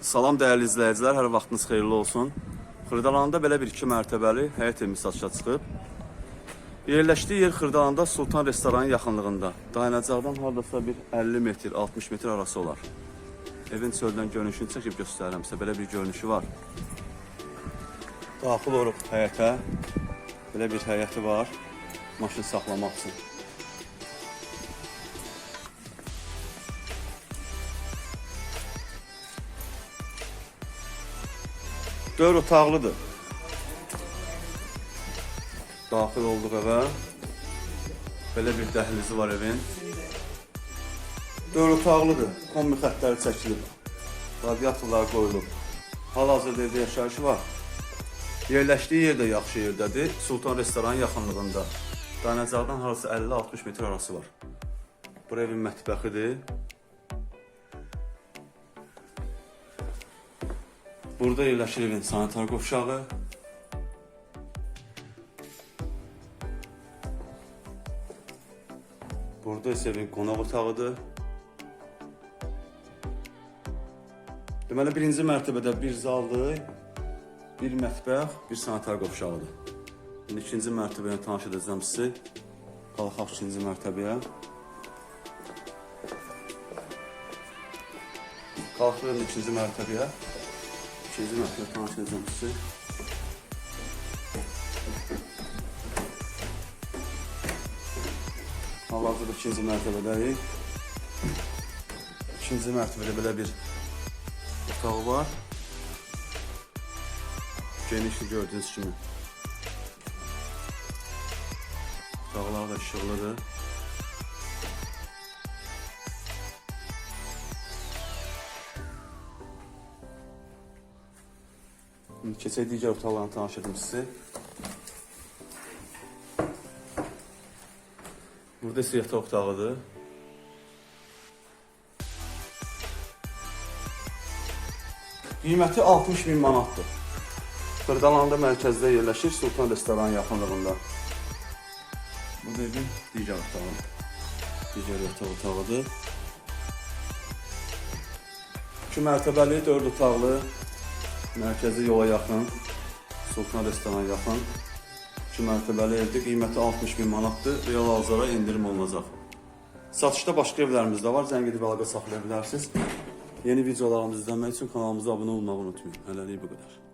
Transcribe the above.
Salam dəyərli izləyicilər, hər vaxtınız xeyirli olsun. Xırdalanda belə bir iki mərtəbəli həyət evi satışa çıxıb. Yerləşdiyi yer Xırdalanda Sultan restoranın yaxınlığında. Dayanacaqdan hardasa bir 50 metr, 60 metr arası olar. Evin çöldən görünüşünü çəkib göstərirəm sizə. Belə bir görünüşü var. Daxil oluruq həyətə. Belə bir həyəti var. Maşın saxlamaq üçün. Dörd otaqlıdır. Daxil olduq evə. Belə bir dəhlizi var evin. Dörd otaqlıdır. Kombi xəttləri çəkilib. Radiatorlar qoyulub. Hal-hazırda evdə yaşayışı var. Yerləşdiyi yer də yaxşı yerdədir. Sultan restoranın yaxınlığında. Dayanacaqdan harası 50-60 metr arası var. Bura evin mətbəxidir. Burada yerləşir evin sanitar qovşağı. Burada isə evin qonaq otağıdır. Deməli birinci mərtəbədə bir zaldır, bir mətbəx, bir sanitar qovşağıdır. İndi ikinci mərtəbəyə tanış edəcəm sizi. Qalxaq ikinci mərtəbəyə. Qalxırıq ikinci mərtəbəyə. İkinci mərtəbə tanış edəcəm sizi. Hal-hazırda ikinci mərtəbədəyik. İkinci mərtəbədə belə bir otağı var. Genişli gördüyünüz kimi. Otaqlar da işıqlıdır. Keçək digər otaqlarını tanış edim sizi. Burada isə yataq. Qiyməti 60 min manatdır. Xırdalanda mərkəzdə yerləşir, Sultan restoranın yaxınlığında. Bu da evin digər otağı. Digər yataq otağıdır. 2 mərtəbəli, 4 otaqlı, mərkəzi yola yaxın, Sultan restoranına yaxın. 2 mərtəbəli evdir, qiyməti 60 min manatdır, real hazara endirim olunacaq. Satışda başqa evlərimiz də var, zəng edib əlaqə saxlaya. Yeni videolarımızı izləmək üçün kanalımıza abunə olmağı unutmayın. Hələlik bu qədər.